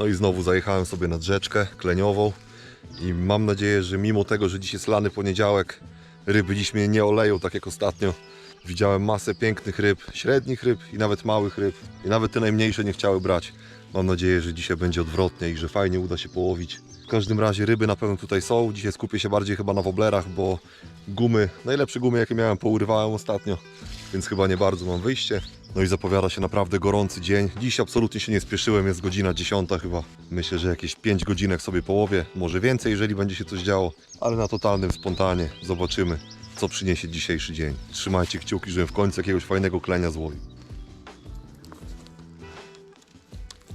No i znowu zajechałem sobie nad rzeczkę kleniową i mam nadzieję, że mimo tego, że dziś jest lany poniedziałek, ryby dziś mnie nie oleją tak jak ostatnio. Widziałem masę pięknych ryb, średnich ryb i nawet małych ryb i nawet te najmniejsze nie chciały brać. Mam nadzieję, że dzisiaj będzie odwrotnie i że fajnie uda się połowić. W każdym razie ryby na pewno tutaj są. Dzisiaj skupię się bardziej chyba na woblerach, bo gumy, najlepsze gumy jakie miałem pourywałem ostatnio, więc chyba nie bardzo mam wyjście. No i zapowiada się naprawdę gorący dzień. Dziś absolutnie się nie spieszyłem, jest godzina 10 chyba. Myślę, że jakieś 5 godzinek sobie połowię, może więcej, jeżeli będzie się coś działo, ale na totalnym spontanie zobaczymy, co przyniesie dzisiejszy dzień. Trzymajcie kciuki, żebym w końcu jakiegoś fajnego klenia złowił.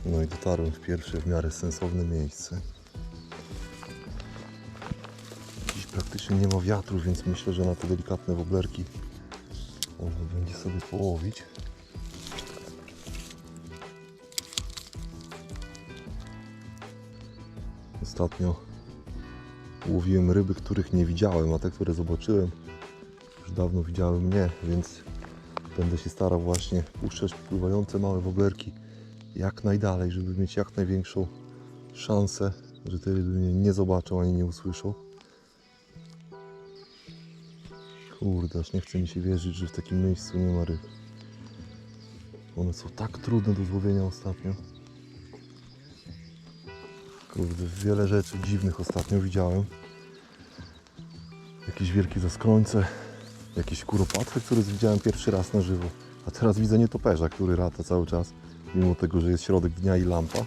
No i dotarłem w pierwsze w miarę sensowne miejsce. Dziś praktycznie nie ma wiatru, więc myślę, że na te delikatne woblerki można będzie sobie połowić. Ostatnio łowiłem ryby, których nie widziałem, a te, które zobaczyłem, już dawno widziały mnie, więc będę się starał właśnie puszczać pływające małe woblerki jak najdalej, żeby mieć jak największą szansę, że te ryby mnie nie zobaczą ani nie usłyszą. Kurde, aż nie chce mi się wierzyć, że w takim miejscu nie ma ryb. One są tak trudne do złowienia ostatnio. Kurde, wiele rzeczy dziwnych ostatnio widziałem. Jakieś wielkie zaskrońce, jakieś kuropatwy, które widziałem pierwszy raz na żywo. A teraz widzę nietoperza, który lata cały czas, mimo tego, że jest środek dnia i lampa.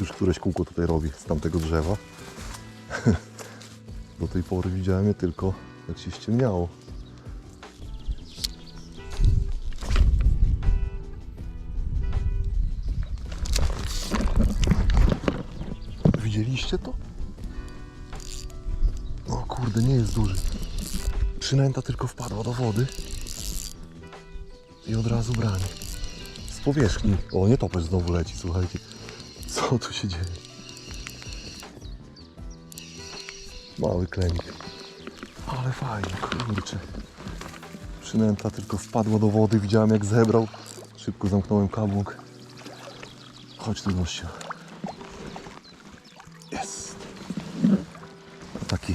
Już któreś kółko tutaj robi z tamtego drzewa. Do tej pory widziałem je tylko jak się ściemniało. Widzieliście to? O kurde, nie jest duży. Przynęta tylko wpadła do wody i od razu branie. Z powierzchni. O, nie topesz znowu leci, słuchajcie. Co tu się dzieje? Mały klenik. Ale fajnie, kurczę. Przynęta tylko wpadła do wody, widziałem jak zebrał. Szybko zamknąłem kabłok. Chodź tu gościu. Jest. Taki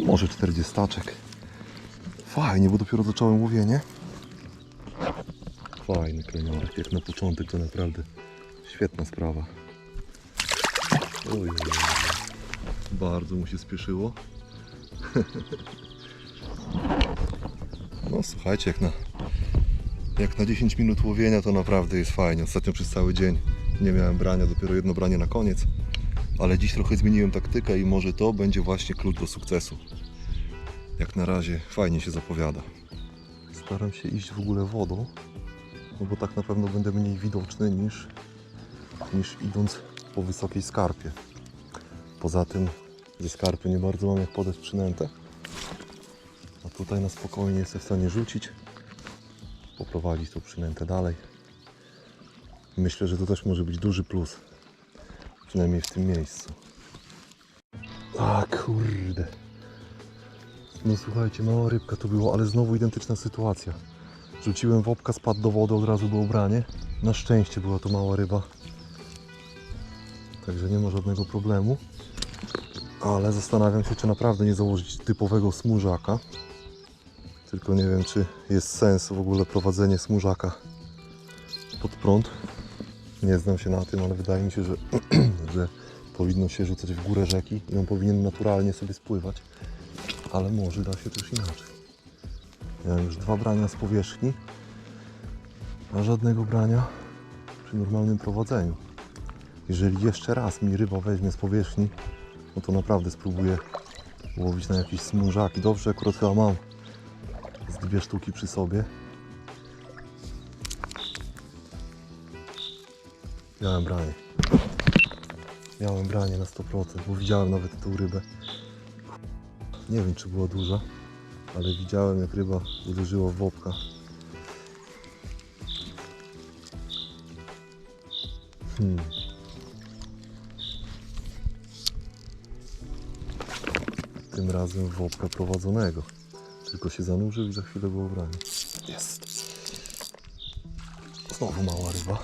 może 40 Fajnie, bo dopiero zacząłem łowienie. Fajny kleniorek, jak na początek to naprawdę świetna sprawa. Oj, oj, oj. Bardzo mu się spieszyło. No słuchajcie, jak na, jak na 10 minut łowienia to naprawdę jest fajnie. Ostatnio przez cały dzień nie miałem brania, dopiero jedno branie na koniec. Ale dziś trochę zmieniłem taktykę i może to będzie właśnie klucz do sukcesu. Jak na razie fajnie się zapowiada. Staram się iść w ogóle wodą, no bo tak na pewno będę mniej widoczny niż, niż idąc po wysokiej skarpie. Poza tym ze skarpy nie bardzo mam jak podać przynętę. A tutaj na spokojnie jestem w stanie rzucić, poprowadzić tą przynętę dalej. Myślę, że to też może być duży plus. Przynajmniej w tym miejscu. A kurde. No słuchajcie, mała rybka to było, ale znowu identyczna sytuacja. Rzuciłem wopka, spadł do wody, od razu było branie. Na szczęście była to mała ryba. Także nie ma żadnego problemu. Ale zastanawiam się, czy naprawdę nie założyć typowego smużaka. Tylko nie wiem, czy jest sens w ogóle prowadzenie smużaka pod prąd. Nie znam się na tym, ale wydaje mi się, że, że powinno się rzucać w górę rzeki i on powinien naturalnie sobie spływać. Ale może da się też inaczej. Miałem już dwa brania z powierzchni, a żadnego brania przy normalnym prowadzeniu. Jeżeli jeszcze raz mi ryba weźmie z powierzchni, no to naprawdę spróbuję łowić na jakieś smużaki. Dobrze, akurat chyba mam z dwie sztuki przy sobie. Miałem branie. Miałem branie na 100%, bo widziałem nawet tą rybę. Nie wiem, czy była duża, ale widziałem, jak ryba uderzyła w wopka. Hmm. tym razem wopra prowadzonego. Tylko się zanurzył i za chwilę go obranie. Jest. Znowu mała ryba.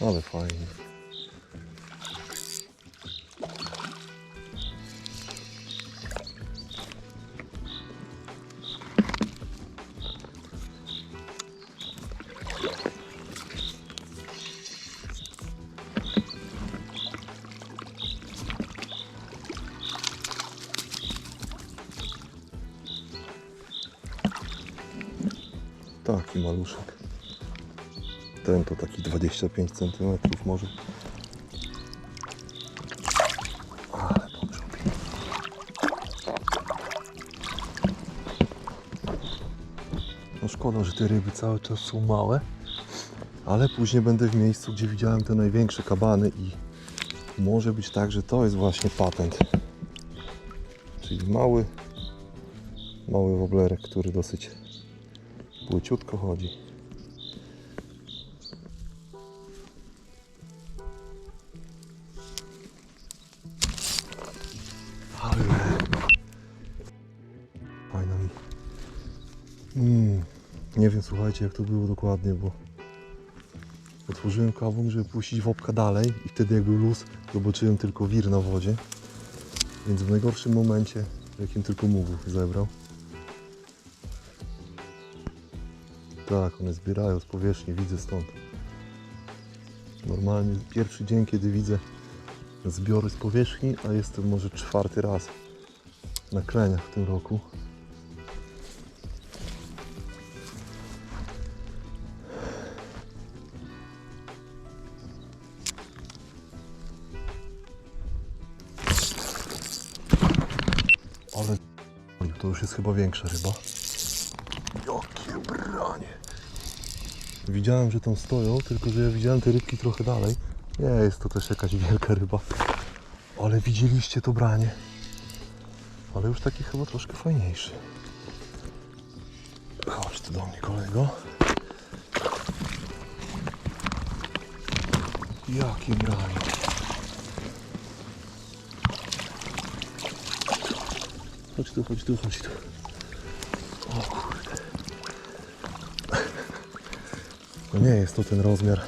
Ale fajnie. Maluszek. Ten to taki 25 cm może. Ale. No szkoda, że te ryby cały czas są małe. Ale później będę w miejscu, gdzie widziałem te największe kabany i może być tak, że to jest właśnie patent. Czyli mały, mały woblerek, który dosyć płyciutko chodzi. Ale fajna mi. Mm, nie wiem, słuchajcie, jak to było dokładnie, bo otworzyłem kawą, żeby puścić wopka dalej i wtedy jak był luz, zobaczyłem tylko wir na wodzie. Więc w najgorszym momencie, jakim tylko mógł, zebrał. Tak, one zbierają z powierzchni, widzę stąd. Normalnie pierwszy dzień, kiedy widzę zbiory z powierzchni, a jestem może czwarty raz na kleniach w tym roku. Ale to już jest chyba większa ryba. Jakie branie. Widziałem, że tam stoją, tylko że ja widziałem te rybki trochę dalej. Nie, jest to też jakaś wielka ryba. Ale widzieliście to branie. Ale już taki chyba troszkę fajniejszy. Chodź tu do mnie, kolego. Jakie branie. Chodź tu, chodź tu, chodź tu. Nie jest to ten rozmiar,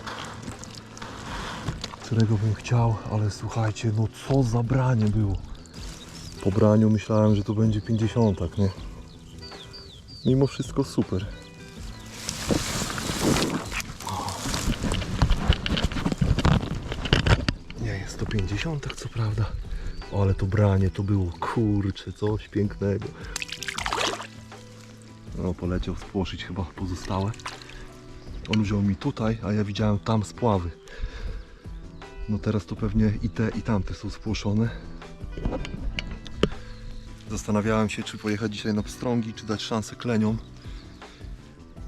którego bym chciał, ale słuchajcie, no co za branie było. Po braniu myślałem, że to będzie 50, nie? Mimo wszystko super. Nie jest to 50, co prawda. Ale to branie to było, kurcze, coś pięknego. No, poleciał spłoszyć chyba pozostałe. On wziął mi tutaj, a ja widziałem tam spławy. No teraz to pewnie i te, i tamte są spłoszone. Zastanawiałem się, czy pojechać dzisiaj na pstrągi, czy dać szansę kleniom.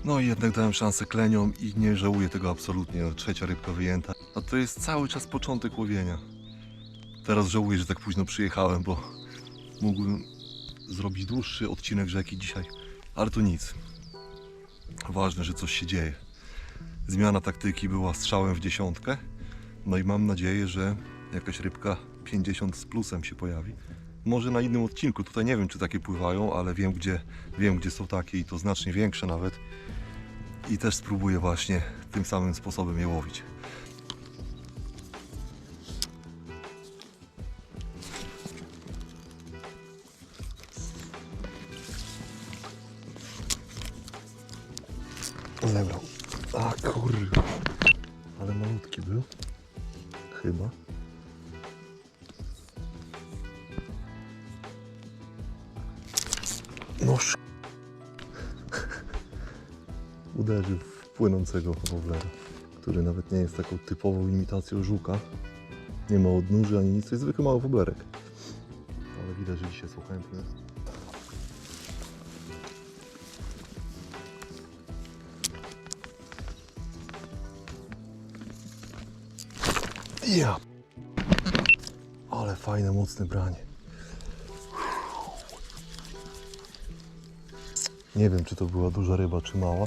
No i jednak dałem szansę kleniom i nie żałuję tego absolutnie. No, Trzecia rybka wyjęta. A to jest cały czas początek łowienia. Teraz żałuję, że tak późno przyjechałem, bo mógłbym zrobić dłuższy odcinek rzeki dzisiaj. Ale to nic. Ważne, że coś się dzieje. Zmiana taktyki była strzałem w dziesiątkę. No i mam nadzieję, że jakaś rybka 50 z plusem się pojawi. Może na innym odcinku, tutaj nie wiem czy takie pływają, ale wiem gdzie, wiem gdzie są takie i to znacznie większe nawet. I też spróbuję właśnie tym samym sposobem je łowić. Woblera, który nawet nie jest taką typową imitacją żuka. Nie ma odnóży ani nic, to jest zwykły mały woblerek. Ale widać, że dzisiaj są chętne. Ja. Ale fajne, mocne branie. Nie wiem, czy to była duża ryba, czy mała.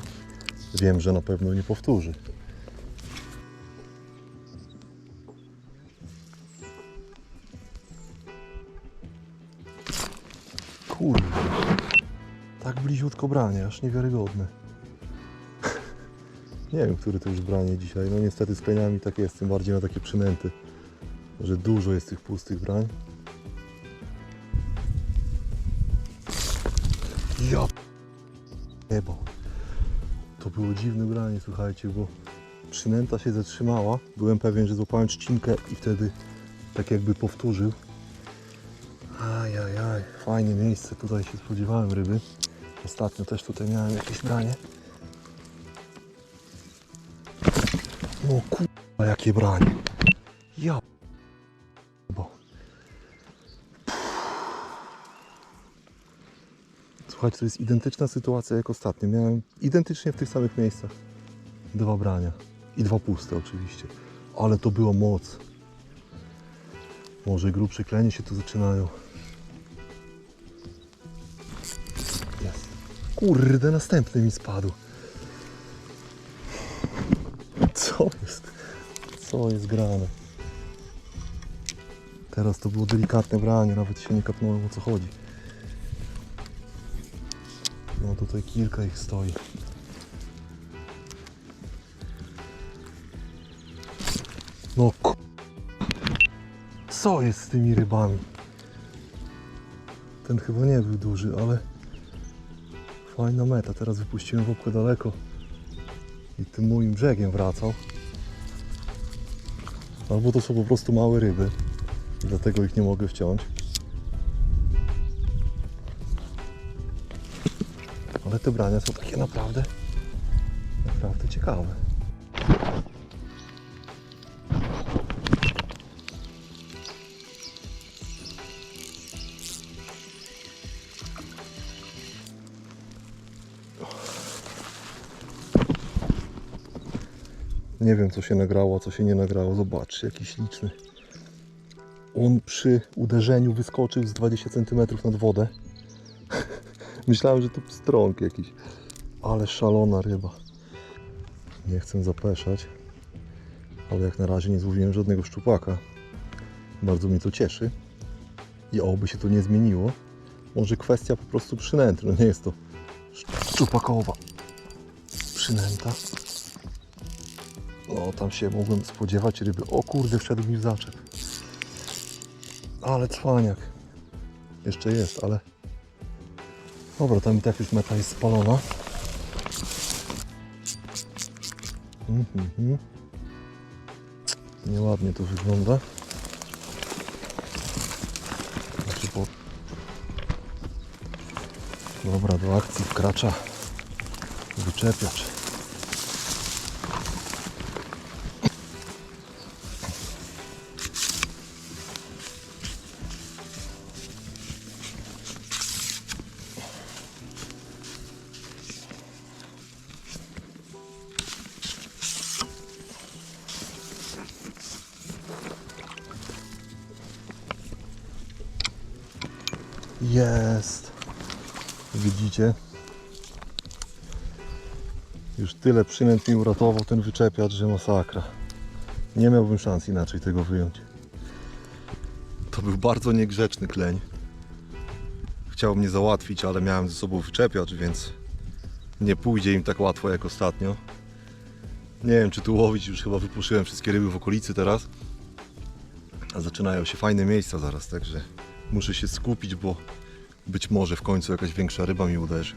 Wiem, że na pewno nie powtórzy. Kurde. Tak bliziutko branie, aż niewiarygodne. Nie wiem, który to już branie dzisiaj. No niestety z kleniami tak jest, tym bardziej na takie przynęty, że dużo jest tych pustych brań. Ja jebał. Było dziwne branie, słuchajcie, bo przynęta się zatrzymała. Byłem pewien, że złapałem trzcinkę i wtedy tak jakby powtórzył. Ajajaj, fajne miejsce, tutaj się spodziewałem ryby. Ostatnio też tutaj miałem jakieś branie. No kurwa, jakie branie. Ja Słuchajcie, to jest identyczna sytuacja jak ostatnio. Miałem identycznie w tych samych miejscach dwa brania. I dwa puste oczywiście. Ale to było moc. Może grubsze klenie się tu zaczynają. Jest. Kurde, następny mi spadł. Co jest? Co jest grane? Teraz to było delikatne branie, nawet się nie kapnąłem o co chodzi. No tutaj kilka ich stoi. No ku... Co jest z tymi rybami? Ten chyba nie był duży, ale fajna meta. Teraz wypuściłem wopkę daleko i tym moim brzegiem wracał. Albo to są po prostu małe ryby, dlatego ich nie mogę wciąć. Te są takie naprawdę, naprawdę ciekawe. Nie wiem co się nagrało, co się nie nagrało. Zobaczcie, jaki śliczny. On przy uderzeniu wyskoczył z 20 cm nad wodę. Myślałem, że to pstrąg jakiś. Ale szalona ryba. Nie chcę zapeszać, ale jak na razie nie złowiłem żadnego szczupaka. Bardzo mnie to cieszy. I oby się to nie zmieniło. Może kwestia po prostu przynęty. No nie jest to szczupakowa przynęta. No, tam się mogłem spodziewać ryby. O kurde, wszedł mi w zaczep. Ale cwaniak. Jeszcze jest, ale... Dobra, tam i tak już meta jest spalona. Mhm. Nieładnie to wygląda. Znaczy. Dobra, do akcji wkracza wyczepiacz. Widzicie? Już tyle przynęt mi uratował ten wyczepiacz, że masakra. Nie miałbym szans inaczej tego wyjąć. To był bardzo niegrzeczny kleń. Chciał mnie załatwić, ale miałem ze sobą wyczepiacz, więc nie pójdzie im tak łatwo jak ostatnio. Nie wiem czy tu łowić, już chyba wypuszyłem wszystkie ryby w okolicy teraz. A zaczynają się fajne miejsca zaraz, także muszę się skupić, bo być może w końcu jakaś większa ryba mi uderzy.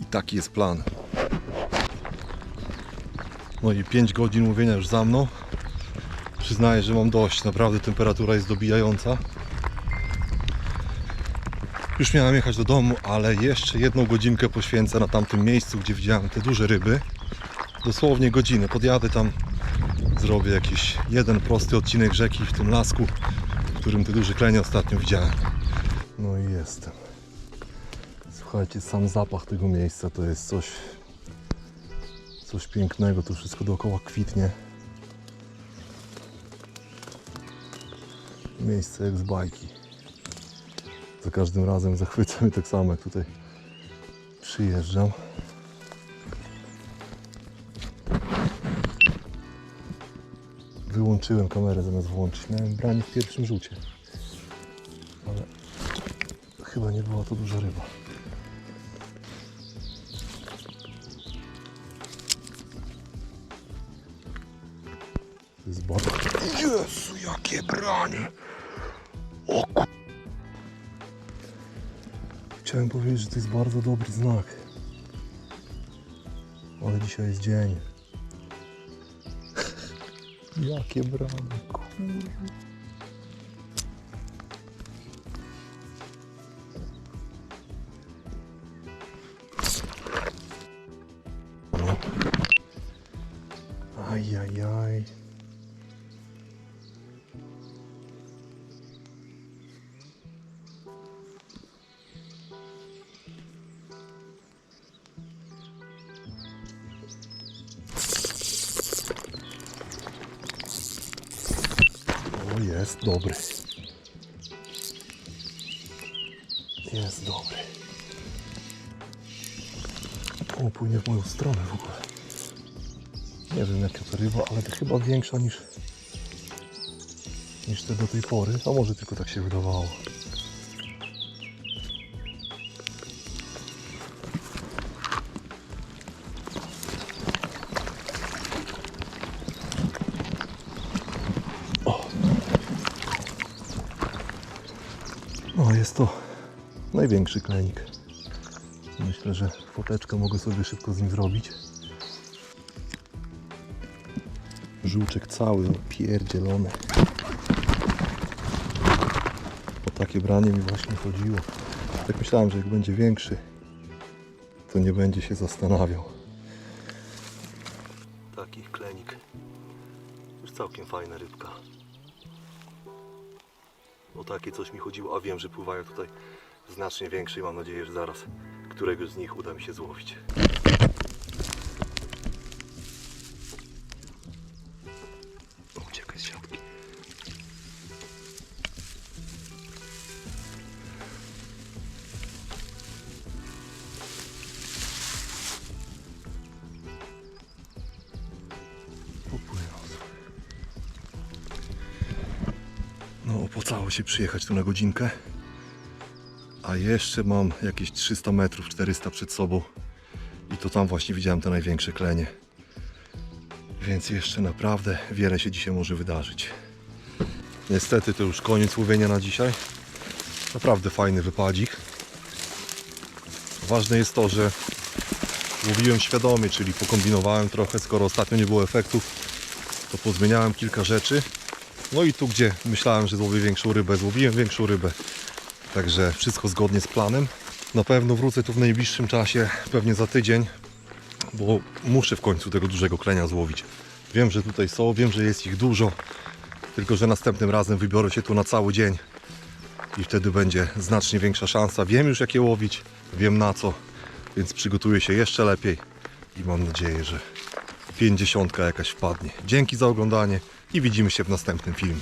I taki jest plan. No i 5 godzin mówienia już za mną. Przyznaję, że mam dość. Naprawdę temperatura jest dobijająca. Już miałem jechać do domu, ale jeszcze jedną godzinkę poświęcę na tamtym miejscu, gdzie widziałem te duże ryby. Dosłownie godzinę. Podjadę tam, zrobię jakiś jeden prosty odcinek rzeki w tym lasku, w którym te duże klenie ostatnio widziałem. Jestem. Słuchajcie, sam zapach tego miejsca to jest coś, coś pięknego. Tu wszystko dookoła kwitnie. Miejsce jak z bajki. Za każdym razem zachwyca tak samo jak tutaj przyjeżdżam. Wyłączyłem kamerę zamiast włączyć. Miałem branie w pierwszym rzucie chyba nie była to duża ryba. To. Jezu, jakie branie! O ku... Chciałem powiedzieć, że to jest bardzo dobry znak. Ale dzisiaj jest dzień. jakie branie, kurwa. Jest dobry. Jest dobry. O, płynie w moją stronę w ogóle. Nie wiem jaka to ryba, ale to chyba większa niż niż te do tej pory, a może tylko tak się wydawało. Największy klenik. Myślę, że foteczkę mogę sobie szybko z nim zrobić. Żółczek cały opierdzielony. O takie branie mi właśnie chodziło. Tak myślałem, że jak będzie większy, to nie będzie się zastanawiał. Taki klenik. Już całkiem fajna rybka. O takie coś mi chodziło, a wiem, że pływają tutaj znacznie większe i mam nadzieję, że zaraz któregoś z nich uda mi się złowić. Uciekaj z siatki. Popłynął. No, opłacało się przyjechać tu na godzinkę. A jeszcze mam jakieś 300 metrów, 400 przed sobą. I to tam właśnie widziałem te największe klenie. Więc jeszcze naprawdę wiele się dzisiaj może wydarzyć. Niestety to już koniec łowienia na dzisiaj. Naprawdę fajny wypadzik. Ważne jest to, że łowiłem świadomie, czyli pokombinowałem trochę, skoro ostatnio nie było efektów, to pozmieniałem kilka rzeczy. No i tu, gdzie myślałem, że złowię większą rybę, złowiłem większą rybę. Także wszystko zgodnie z planem. Na pewno wrócę tu w najbliższym czasie, pewnie za tydzień, bo muszę w końcu tego dużego klenia złowić. Wiem, że tutaj są, wiem, że jest ich dużo, tylko że następnym razem wybiorę się tu na cały dzień i wtedy będzie znacznie większa szansa. Wiem już jakie łowić, wiem na co, więc przygotuję się jeszcze lepiej i mam nadzieję, że 50 jakaś wpadnie. Dzięki za oglądanie i widzimy się w następnym filmie.